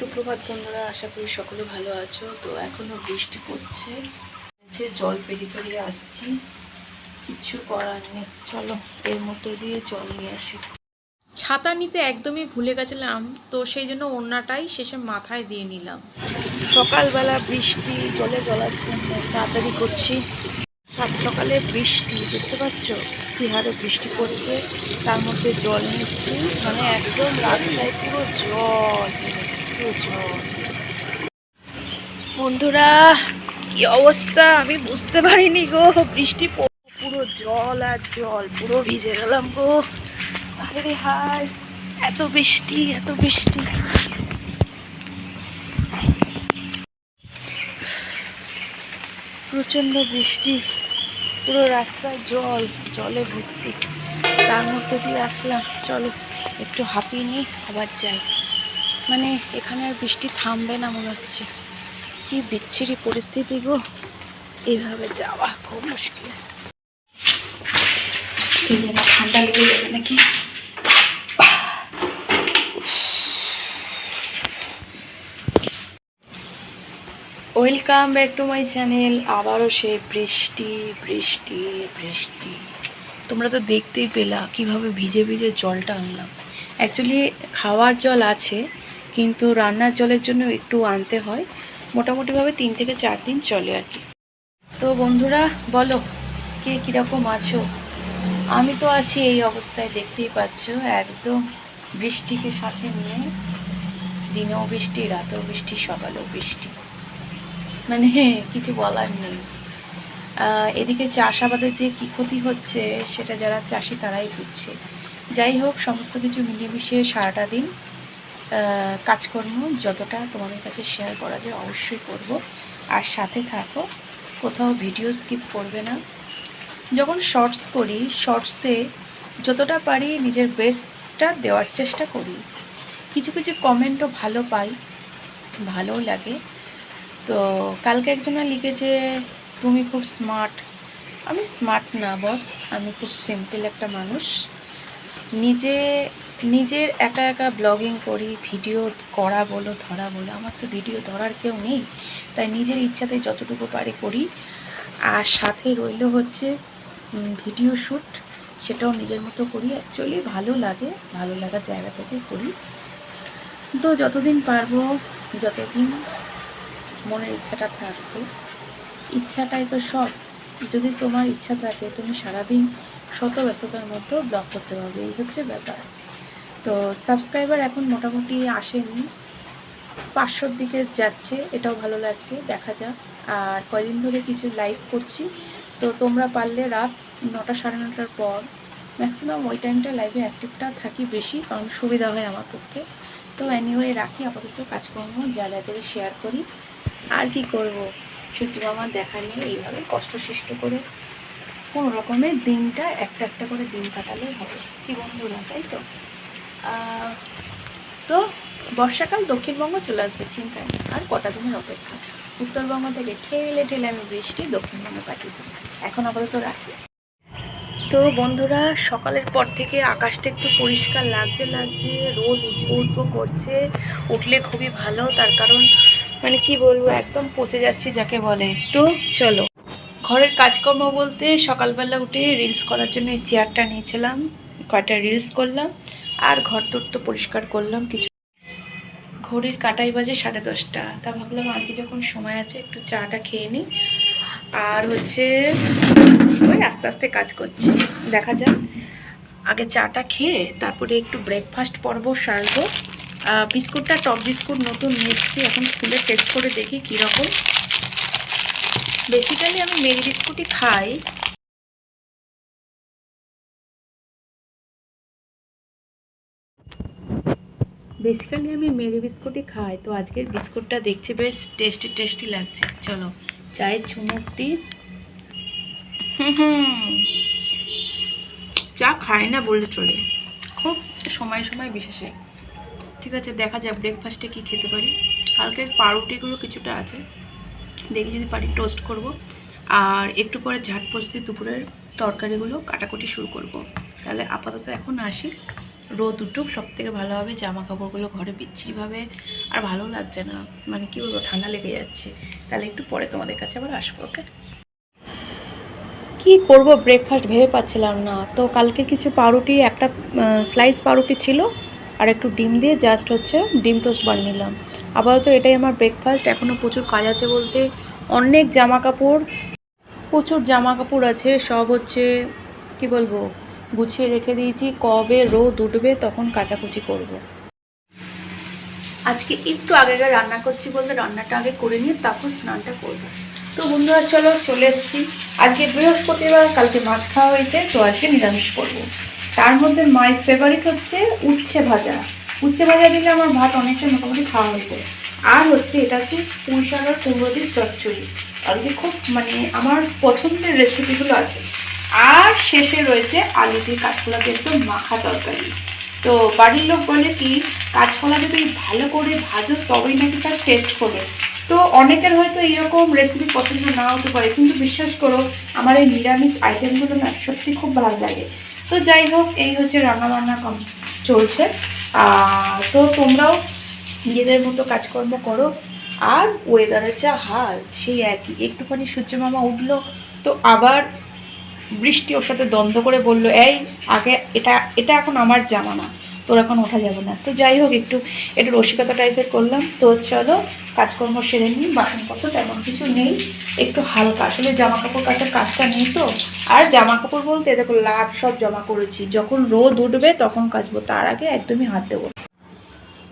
সুপ্রভাত বন্ধুরা আশা করি সকলে ভালো আছো। তো এখনও বৃষ্টি পড়ছে। যে জল পেরিয়ে পেরিয়ে আসছি। কিচ্ছু করার নেই। চলো এর মধ্যে দিয়ে জল নিয়ে আসি। ছাতা নিতে একদমই ভুলে গেছিলাম তো সেই জন্য ওড়নাটাই শেষে মাথায় দিয়ে নিলাম। সকালবেলা বৃষ্টি জলে জলার জন্য তাড়াতাড়ি করছি। সাত সকালে বৃষ্টি দেখতে পাচ্ছ? কি হারে বৃষ্টি পড়ছে। তার মধ্যে জল নিচ্ছি। মানে একদম রাস্তায় পুরো জল। বন্ধুরা, কি অবস্থা? আমি বুঝতে পারিনি গো। বৃষ্টি পুরো জল আর জল, পুরো ভিজে গেলাম গো। আরে হায়, এত বৃষ্টি এত বৃষ্টি। প্রচণ্ড বৃষ্টি, পুরো রাস্তায় জল, জলে ভর্তি। তার মধ্যে দিয়ে আসলাম। চলো, একটু হাঁপিয়ে নিই, আবার যাই। মানে এখানে আর বৃষ্টি থামবে না মনে হচ্ছে। কি বিচ্ছিরি পরিস্থিতি গো। এইভাবে যাওয়া খুব মুশকিল। ঠান্ডা লেগে যাবে নাকি? Welcome back to my channel আবারও সেই বৃষ্টি বৃষ্টি বৃষ্টি। তোমরা তো দেখতেই পেলা, কীভাবে ভিজে ভিজে জলটা আনলাম। অ্যাকচুয়ালি খাওয়ার জল আছে কিন্তু রান্নার জলের জন্য একটু আনতে হয়। মোটামুটিভাবে তিন থেকে চার দিন চলে আর কি। তো বন্ধুরা, বলো, কে কীরকম আছো? আমি তো আছি এই অবস্থায়, দেখতেই পাচ্ছ। একদম বৃষ্টিকে সাথে নিয়ে দিনেও বৃষ্টি, রাতেও বৃষ্টি, সকালেও বৃষ্টি। মানে কিছু বলার নেই। এদিকে চাষাবাদের যে কী ক্ষতি হচ্ছে, সেটা যারা চাষি তারাই বুঝছে। যাই হোক, সমস্ত কিছু মিলিয়ে মিশিয়ে সারাটা দিন কাজকর্ম যতটা তোমাদের কাছে শেয়ার করা যায় অবশ্যই করব। আর সাথে থাকো, কোথাও ভিডিও স্কিপ করবে না। যখন শর্টস করি শর্টসে যতটা পারি নিজের বেস্টটা দেওয়ার চেষ্টা করি। কিছু কিছু কমেন্টও ভালো পাই, ভালোও লাগে। তো কালকে একজনা লিখেছে তুমি খুব স্মার্ট আমি স্মার্ট না বস আমি খুব সিম্পল একটা মানুষ। নিজে নিজের একা একা ব্লগিং করি ভিডিও করা বলো, ধরা বলো, আমার তো ভিডিও ধরার কেউ নেই। তাই নিজের ইচ্ছাতে যতটুকু পারি করি। আর সাথে রইল হচ্ছে ভিডিও শ্যুট সেটাও নিজের মতো করি। অ্যাকচুয়ালি ভালো লাগে, ভালো লাগার জায়গা থেকে করি। তো যতদিন পারব, যতদিন মনের ইচ্ছাটা থাকবে, ইচ্ছাটাই তো সব। যদি তোমার ইচ্ছা থাকে, তুমি সারাদিন শত ব্যস্ততার মধ্যেও ব্লগ করতে পারবে। এই হচ্ছে ব্যাপার। তো সাবস্ক্রাইবার এখন মোটামুটি আসেনি। পাঁচশোর দিকে যাচ্ছে, এটাও ভালো লাগছে, দেখা যাক। আর কয়দিন ধরে কিছু লাইভ করছি। তো তোমরা পারলে রাত নটা সাড়ে নটার পর ম্যাক্সিমাম ওই টাইমটা লাইভে অ্যাক্টিভটা থাকি বেশি, কারণ সুবিধা হয় আমার পক্ষে। তো অ্যানিওয়ে রাখি, আপাতত কাজকর্ম, যা যাদের শেয়ার করি। আর কি করব? সূর্য আমার দেখা নিয়ে এইভাবে কষ্ট সৃষ্ট করে কোনো রকমের দিনটা একটা একটা করে দিন কাটালে হবে। কি বন্ধুরা, তাই তো? তো বর্ষাকাল দক্ষিণবঙ্গ চলে আসবে চিন্তা নেই আর কটা দিনের অপেক্ষা? উত্তরবঙ্গ থেকে ঠেলে ঠেলে আমি বৃষ্টি দক্ষিণবঙ্গে পাঠিয়ে দেবো। এখন আপাতত রাখি। তো বন্ধুরা, সকালের পর থেকে আকাশটা একটু পরিষ্কার লাগছে লাগছে, রোদ উঠবো উঠবো করছে। উঠলে খুবই ভালো, তার কারণ মানে কি বলব, একদম পচে যাচ্ছি যাকে বলে। তো চলো, ঘরের কাজকর্ম বলতে সকালবেলা উঠে রিলস করার জন্য এই চেয়ারটা নিয়েছিলাম কয়টা রিলস করলাম। আর ঘর দূর তো পরিষ্কার করলাম, কিছু ঘড়ির কাটাই বাজে সাড়ে দশটা। তা ভাবলাম আজকে যখন সময় আছে একটু চাটা খেয়ে নিই। আর হচ্ছে, ওই আস্তে আস্তে কাজ করছি। দেখা যাক। আগে চাটা খেয়ে তারপরে একটু ব্রেকফাস্ট পর্ব সারবো। বিস্কুটটা টপ বিস্কুট নতুন মিশছি এখন খুলে টেস্ট করে দেখি কীরকম। বেসিক্যালি আমি মেরি বিস্কুটই খাই। বেসিক্যালি আমি মেরি বিস্কুটই খাই, তো আজকের বিস্কুটটা দেখছি বেশ টেস্টি টেস্টি লাগছে। চলো চায়ের চুমুক দিই চা খায় না বললে চলে। খুব সময় সময় বিশেষে। ঠিক আছে, দেখা যাক ব্রেকফাস্টে কি খেতে পারি। কালকের পাউরুটিগুলো কিছুটা আছে। দেখি যদি পারি টোস্ট করব। আর একটু পরে ঝাট পচতে দুপুরের তরকারিগুলো কাটাকুটি শুরু করব। তাহলে আপাতত এখন আসি। রোদ উঠুক সব থেকে ভালো হবে জামা কাপড়গুলো ঘরে বিচ্ছিরিভাবে আর ভালো লাগছে না। মানে কি বলব, ঠান্ডা লেগে যাচ্ছে। তাহলে একটু পরে তোমাদের কাছে আবার আসব ওকে কি করব ব্রেকফাস্ট ভেবে পাচ্ছিলাম না। তো কালকে কিছু পাউরুটি, একটা স্লাইস পাউরুটি ছিল, আর একটু ডিম দিয়ে জাস্ট হচ্ছে ডিম টোস্ট বানিয়ে নিলাম। আপাতত এটাই আমার ব্রেকফাস্ট এখনও প্রচুর কাজ আছে বলতে, অনেক জামা কাপড় প্রচুর জামা কাপড় আছে, সব হচ্ছে, কি বলব গুছিয়ে রেখে দিয়েছি কবে রোদ উঠবে তখন কাচাকুচি করব। আজকে একটু আগে আগে রান্না করছি বলতে রান্নাটা আগে করে নিয়ে তারপর স্নানটা করব। তো বন্ধুরা চলো চলে এসেছি। আজকে বৃহস্পতিবার কালকে মাছ খাওয়া হয়েছে তো আজকে নিরামিষ করব। তার মধ্যে মাই ফেভারিট হচ্ছে উচ্ছে ভাজা। উচ্ছে ভাজা দিলে আমার ভাত অনেকটা মোটামুটি খাওয়া হয়েছে আর হচ্ছে এটা হচ্ছে পুঁই শাক আর কুমড়োদির চচ্চড়ি। আজকে খুব মানে আমার পছন্দের রেসিপিগুলো আছে। আর শেষে রয়েছে আলু দিয়ে কাঁচকলা দিয়ে একদম মাখা তরকারি। তো বাড়ির লোক বলে কি, কাঁচকলা যদি ভালো করে ভাজো, তবেই নাকি তার টেস্ট হবে তো অনেকের হয়তো এরকম রেসিপি পছন্দ না হতে পারে, কিন্তু বিশ্বাস করো, আমার এই নিরামিষ আইটেমগুলো না সত্যি খুব ভালো লাগে। তো যাই হোক, এই হচ্ছে রান্নাবান্না কম চলছে। তো তোমরাও নিজেদের মতো কাজকর্ম করো। আর ওয়েদারের যা হাল, সেই একই। একটুখানি সূর্য মামা উঠল, তো আবার বৃষ্টি ওর সাথে দ্বন্দ্ব করে বলল, এই, আগে এটা এটা এখন আমার জামা না, তোর এখন ওঠা যাবে না। তো যাই হোক, একটু একটু রসিকতা টাইপের করলাম। তো চলো, কাজকর্ম সেরে নিই, বাসনপত্র তেমন কিছু নেই, একটু হালকা। আসলে জামা কাপড় কাচার কাজটা নেই তো। আর জামা কাপড় বলতে দেখো লাভ সব জমা করেছি। যখন রোদ উঠবে, তখন কাচবো। তার আগে একদমই হাত দেবো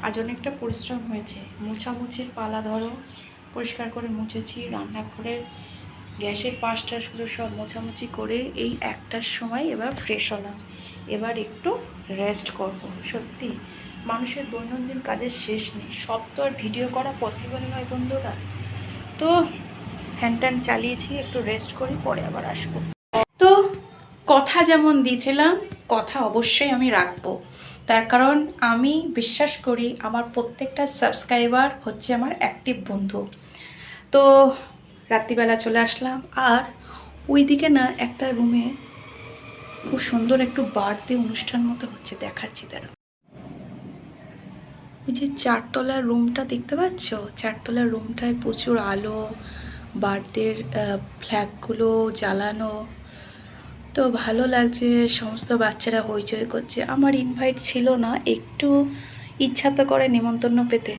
আজ অনেকটা পরিশ্রম হয়েছে। মোছামুছির পালা ধরো, পরিষ্কার করে মুছেছি, রান্নাঘরের গ্যাসের পাশ টাশগুলো সব মোছামুছি করে এই একটার সময় এবার ফ্রেশ হলাম। এবার একটু রেস্ট করব। সত্যি, মানুষের দৈনন্দিন কাজের শেষ নেই। সব তো আর ভিডিও করা পসিবল নয় বন্ধুরা। তো হ্যান্ড ট্যান চালিয়েছি, একটু রেস্ট করি, পরে আবার আসব। তো কথা যেমন দিয়েছিলাম, কথা অবশ্যই আমি রাখব। তার কারণ আমি বিশ্বাস করি, আমার প্রত্যেকটা সাবস্ক্রাইবার হচ্ছে আমার অ্যাক্টিভ বন্ধু। তো রাত্রিবেলা চলে আসলাম। আর ওইদিকে না একটা রুমে খুব সুন্দর একটু বার্থডে অনুষ্ঠান মতো হচ্ছে দেখাচ্ছি তারা ওই যে চারতলার রুমটা দেখতে পাচ্ছ? চারতলার রুমটায় প্রচুর আলো বার্থডের ফ্ল্যাগগুলো জ্বালানো। তো ভালো লাগছে, সমস্ত বাচ্চারা হইচই করছে। আমার ইনভাইট ছিল না, একটু ইচ্ছা তো করে নেমন্তন্ন পেতে।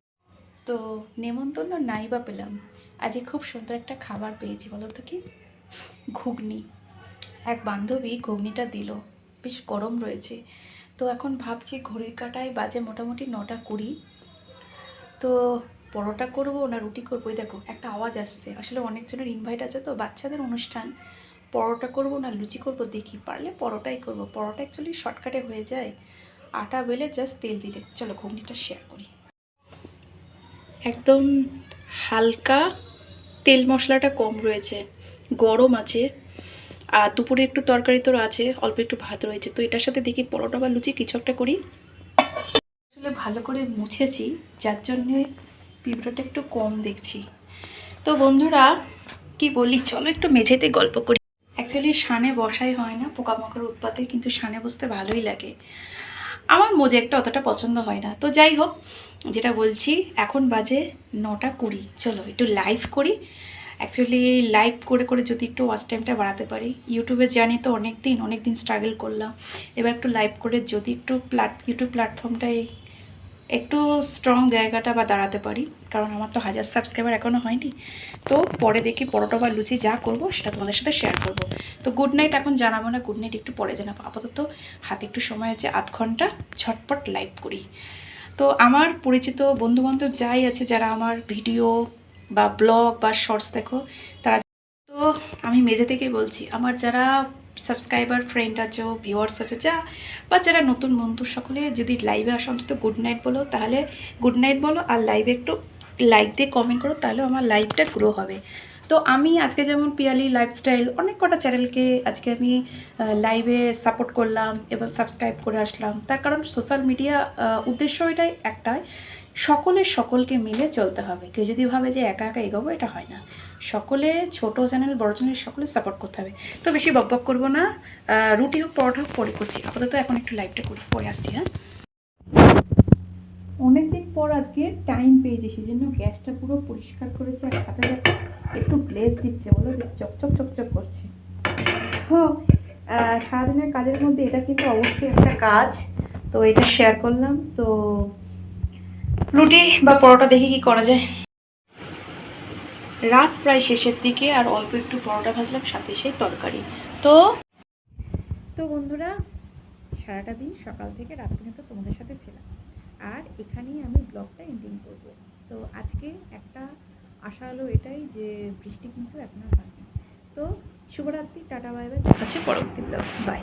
তো নেমন্তন্ন নাই বা পেলাম। আজকে খুব সুন্দর একটা খাবার পেয়েছি বলো তো কি? ঘুগনি। এক বান্ধবী ঘুগনিটা দিল। বেশ গরম রয়েছে। তো এখন ভাবছি ঘড়ির কাটায় বাজে মোটামুটি নটা কুড়ি। তো পরোটা করব না রুটি করব? এই দেখো, একটা আওয়াজ আসছে। আসলে অনেকজনের ইনভাইট আছে তো, বাচ্চাদের অনুষ্ঠান। পরোটা করব না লুচি করব দেখি, পারলে পরোটাই করব। পরোটা অ্যাকচুয়ালি শর্টকাটে হয়ে যায়। আটা বেলে জাস্ট তেল দিলে। চলো ঘুগনিটা শেয়ার করি। একদম হালকা তেল মশলাটা কম রয়েছে, গরম আছে, আর দুপুরে একটু তরকারি তোর আছে, অল্প একটু ভাত রয়েছে। তো এটার সাথে দেখি পরোটা বা লুচি কিছু একটা করি। আসলে ভালো করে মুছেছি, যার জন্যে পিঁপড়াটা একটু কম দেখছি। তো বন্ধুরা, কি বলি, চলো একটু মেঝেতে গল্প করি। অ্যাকচুয়ালি সানে বসাই হয় না, পোকামাকড় উৎপাতে, কিন্তু সানে বসতে ভালোই লাগে। আমার মোজেকটা অতটা পছন্দ হয় না। তো যাই হোক, যেটা বলছি, এখন বাজে নটা কুড়ি। চলো, একটু লাইভ করি। অ্যাকচুয়ালি এই লাইভ করে করে যদি একটু ওয়াচ টাইমটা বাড়াতে পারি। ইউটিউবে জানি তো অনেক দিন অনেক দিন স্ট্রাগল করলাম। এবার একটু লাইভ করে যদি একটু প্ল্যাট ইউটিউব প্ল্যাটফর্মটায় একটু স্ট্রং জায়গাটা বা দাঁড়াতে পারি, কারণ আমার তো হাজার সাবস্ক্রাইবার এখনও হয়নি। তো পরে দেখি পরোটা বা লুচি যা করব সেটা তোমাদের সাথে শেয়ার করব। তো গুড নাইট এখন জানাব না গুড নাইট একটু পরে জানাব। আপাতত হাতে একটু সময় আছে, আধ ঘণ্টা ঝটপট লাইভ করি। তো আমার পরিচিত বন্ধুবান্ধব যাই আছে, যারা আমার ভিডিও বা ব্লগ বা শর্টস দেখো, তারা তো আমি মেঝে থেকেই বলছি, আমার যারা সাবস্ক্রাইবার ফ্রেন্ড আছো ভিউয়ার্স আছো, যা, বা যারা নতুন বন্ধু, সকলে যদি লাইভে আসো, অন্তত গুড নাইট বলো, তাহলে গুড নাইট বলো, আর লাইভে একটু লাইক দিয়ে কমেন্ট করো, তাহলে আমার লাইভটা গ্রো হবে। তো আমি আজকে যেমন পিয়ালি লাইফস্টাইল অনেক কটা চ্যানেলকে আজকে আমি লাইভে সাপোর্ট করলাম, এবং সাবস্ক্রাইব করে আসলাম। তার কারণ সোশ্যাল মিডিয়া উদ্দেশ্য এটাই একটাই সকলের সকলকে মিলে চলতে হবে। কেউ যদি ভাবে যে একা একা এগোবো, এটা হয় না। সকলে, ছোট চ্যানেল, বড় চ্যানেল সকলে সাপোর্ট করতে হবে। তো বেশি বকবক করব না। রুটি হোক, পরোটা হোক পরে করছি। আপাতত এখন একটু লাইভটা করি, পরে আসছি হ্যাঁ? অনেকদিন পর আজকে টাইম পেয়েছি সেই জন্য গ্যাসটা পুরো পরিষ্কার করেছে আর সাথে সাথে একটু গ্লেজ দিচ্ছে বলো, বেশ চকচক চকচক করছে। হোক সারাদিনের কাজের মধ্যে এটা কিন্তু অবশ্যই একটা কাজ। তো এটা শেয়ার করলাম। তো রুটি বা পরোটা দেখি কি করা যায়? রাত প্রায় শেষের দিকে আর অল্প একটু পরোটা ভাজলাম সাথে সেই তরকারি। তো তো বন্ধুরা সারাটা দিন সকাল থেকে রাত পর্যন্ত তোমাদের সাথে ছিলাম। আর এখানেই আমি ব্লগটা এন্ডিং করব। তো আজকে একটা আশা হলো এটাই যে বৃষ্টি কিন্তু এখন আর হয়নি তো শুভরাত্রি টাটা বাই বাই। হচ্ছে পরবর্তী ব্লগ বাই